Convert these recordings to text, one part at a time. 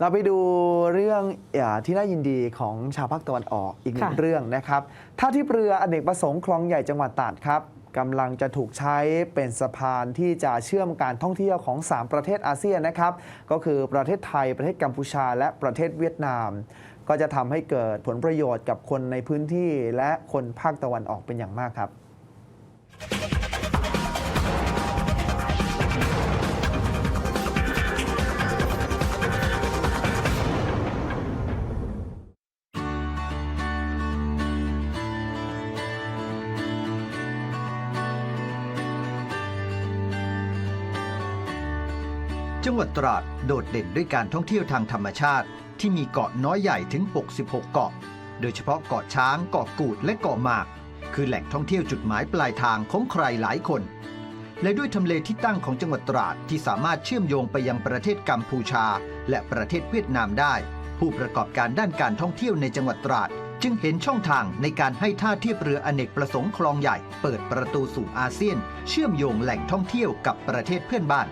เราไปดูเรื่องอาที่น่ายินดีของชาวภาคตะวันออกอีกหนึ่งค่ะเรื่องนะครับท่าที่เรืออเนกประสงค์คลองใหญ่จังหวัดตราดครับกำลังจะถูกใช้เป็นสะพานที่จะเชื่อมการท่องเที่ยวของ 3 ประเทศอาเซียนนะครับ ก็คือประเทศไทย ประเทศกัมพูชา และประเทศเวียดนาม ก็จะทำให้เกิดผลประโยชน์กับคนในพื้นที่และคนภาคตะวันออกเป็นอย่างมากครับ จังหวัดตราดโดดเด่นด้วยการท่องเที่ยวทางธรรมชาติ ที่มีเกาะน้อยใหญ่ถึง 66 เกาะ โดยเฉพาะเกาะช้าง เกาะกูด และเกาะหมาก คือแหล่งท่องเที่ยวจุดหมายปลายทางของใครหลายคน และด้วยทำเลที่ตั้งของจังหวัดตราดที่สามารถเชื่อมโยงไปยังประเทศกัมพูชา และประเทศเวียดนามได้ ผู้ประกอบการด้านการท่องเที่ยวในจังหวัดตราดจึงเห็นช่องทางในการให้ท่าเทียบเรืออเนกประสงค์คลองใหญ่ เปิดประตูสู่อาเซียน เชื่อมโยงแหล่งท่องเที่ยวกับประเทศเพื่อนบ้าน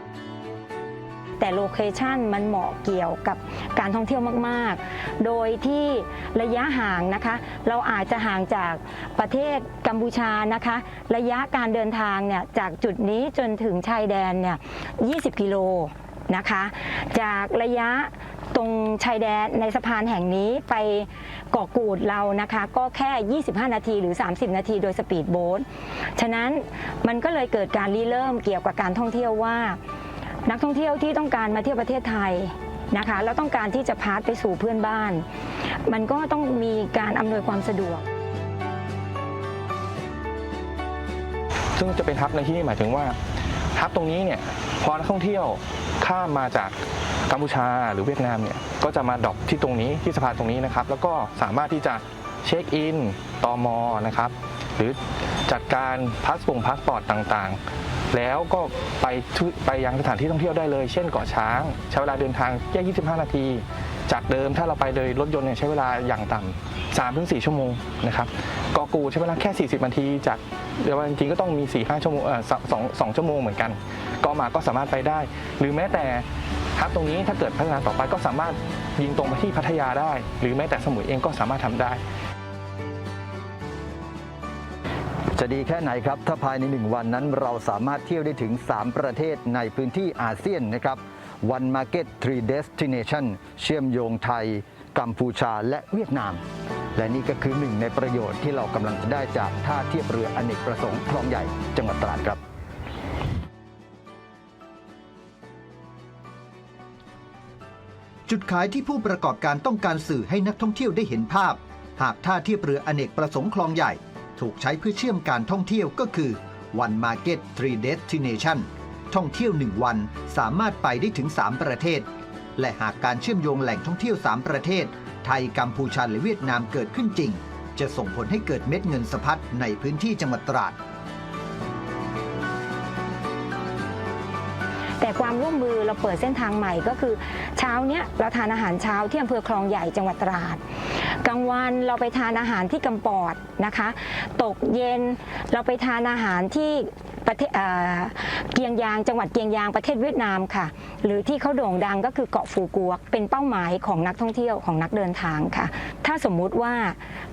แต่โลเคชันมันเหมาะเกี่ยวกับการท่องเที่ยวมาก ๆ โดยที่ระยะห่างนะคะ เราอาจจะห่างจากประเทศกัมพูชานะคะ ระยะการเดินทางเนี่ยจากจุดนี้จนถึงชายแดนเนี่ย 20 กิโลนะคะ จากระยะตรงชายแดนในสะพานแห่งนี้ไปเกาะกูดเรานะคะ ก็แค่ 25 นาทีหรือ 30 นาทีโดยสปีดโบ๊ทฉะนั้นมันก็เลยเกิดการรีเริ่มเกี่ยวกับการท่องเที่ยวว่า นักท่องเที่ยวที่ต้องการมาเที่ยวประเทศไทยนะคะแล้วต้องการที่จะพาสไปสู่เพื่อนบ้าน มันก็ต้องมีการอำนวยความสะดวก ซึ่งจะเป็นฮับในที่นี่หมายถึงว่าฮับตรงนี้เนี่ยพอนักท่องเที่ยวข้ามมาจากกัมพูชาหรือเวียดนามเนี่ยก็จะมาดรอปที่ตรงนี้ที่สะพานตรงนี้นะครับ แล้วก็สามารถที่จะเช็คอินตอมอนะครับ หรือจัดการพาสปงพาสปอร์ตต่างๆ แล้วก็ไปไปยังสถานที่ท่องเที่ยวได้เลย เช่นเกาะช้าง ใช้เวลาเดินทางแค่25 นาที จากเดิมถ้าเราไปโดยรถยนต์เนี่ยใช้เวลาอย่างต่ำ3ถึง4ชั่วโมงนะครับเกาะกูใช้เวลาแค่ 40 นาที จากเดี๋ยวจริงๆก็ต้องมี4 5ชั่วโมงเออสองสองชั่วโมงเหมือนกันเกาะหมากก็สามารถไปได้ หรือแม้แต่ฮับตรงนี้ถ้าเกิดพัฒนาต่อไปก็สามารถยิงตรงไปที่พัทยาได้ หรือแม้แต่สมุยเองก็สามารถทำได้ จะดีแค่ไหนครับ ถ้าภายใน 1 วันนั้นเราสามารถเที่ยวได้ถึง 3 ประเทศในพื้นที่อาเซียนนะครับ One Market Three Destination เชื่อมโยงไทย กัมพูชาและเวียดนาม และนี่ก็คือหนึ่งในประโยชน์ที่เรากำลังจะได้จากท่าเทียบเรืออเนกประสงค์คลองใหญ่จังหวัดตราดครับจุดขายที่ผู้ประกอบการต้องการสื่อให้นักท่องเที่ยวได้เห็นภาพ หากท่าเทียบเรืออเนกประสงค์คลองใหญ่ ถูกใช้เพื่อเชื่อมการท่องเที่ยวก็คือ One Market Three Destination ท่องเที่ยว 1 วันสามารถไปได้ถึง 3 ประเทศ และหากการเชื่อมโยงแหล่งท่องเที่ยว 3 ประเทศ ไทยกัมพูชาและเวียดนามเกิดขึ้นจริง จะส่งผลให้เกิดเม็ดเงินสะพัดในพื้นที่จังหวัดตราดแต่ความร่วมมือเราเปิดเส้นทางใหม่ก็คือ เช้าเนี้ยเราทานอาหารเช้าที่อำเภอคลองใหญ่จังหวัดตราด กลางวันเราไปทานอาหารที่กำปอดนะคะ ตกเย็นเราไปทานอาหารที่ประเทศเอ่อเกียงยางจังหวัดเกียงยางประเทศเวียดนามค่ะ หรือที่เขาโด่งดังก็คือเกาะฟูกวกเป็นเป้าหมายของนักท่องเที่ยวของนักเดินทางค่ะ ถ้าสมมุติว่า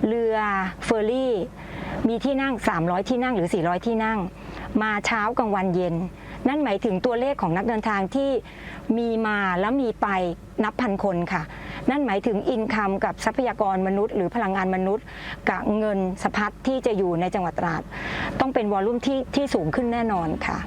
เรือเฟอร์รี่ มีที่นั่ง 300 ที่นั่งหรือ 400 ที่นั่ง มาเช้ากลางวันเย็น นั่นหมายถึงตัวเลขของนักเดินทางที่มีมาแล้วมีไปนับพันคนค่ะ นั่นหมายถึงอินคัมกับทรัพยากรมนุษย์ หรือพลังงานมนุษย์ กับเงินสะพัดที่จะอยู่ในจังหวัดตราด ต้องเป็นวอลลุ่มที่ที่สูงขึ้นแน่นอนค่ะ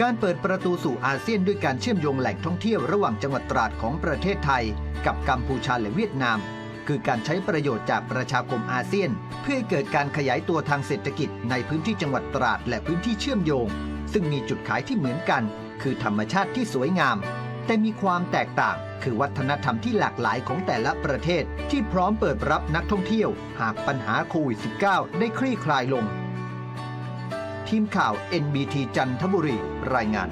การเปิดประตูสู่อาเซียนด้วยการเชื่อมโยงแหล่งท่องเที่ยวระหว่างจังหวัดตราดของประเทศไทย กับกัมพูชาและเวียดนาม คือการใช้ประโยชน์จากประชาคมอาเซียน เพื่อให้เกิดการขยายตัวทางเศรษฐกิจในพื้นที่จังหวัดตราดและพื้นที่เชื่อมโยง ซึ่งมีจุดขายที่เหมือนกัน คือธรรมชาติที่สวยงาม แต่มีความแตกต่าง คือวัฒนธรรมที่หลากหลายของแต่ละประเทศ ที่พร้อมเปิดรับนักท่องเที่ยว หากปัญหาโควิด -19 ได้คลี่คลายลง ทีมข่าว NBT จันทบุรีรายงาน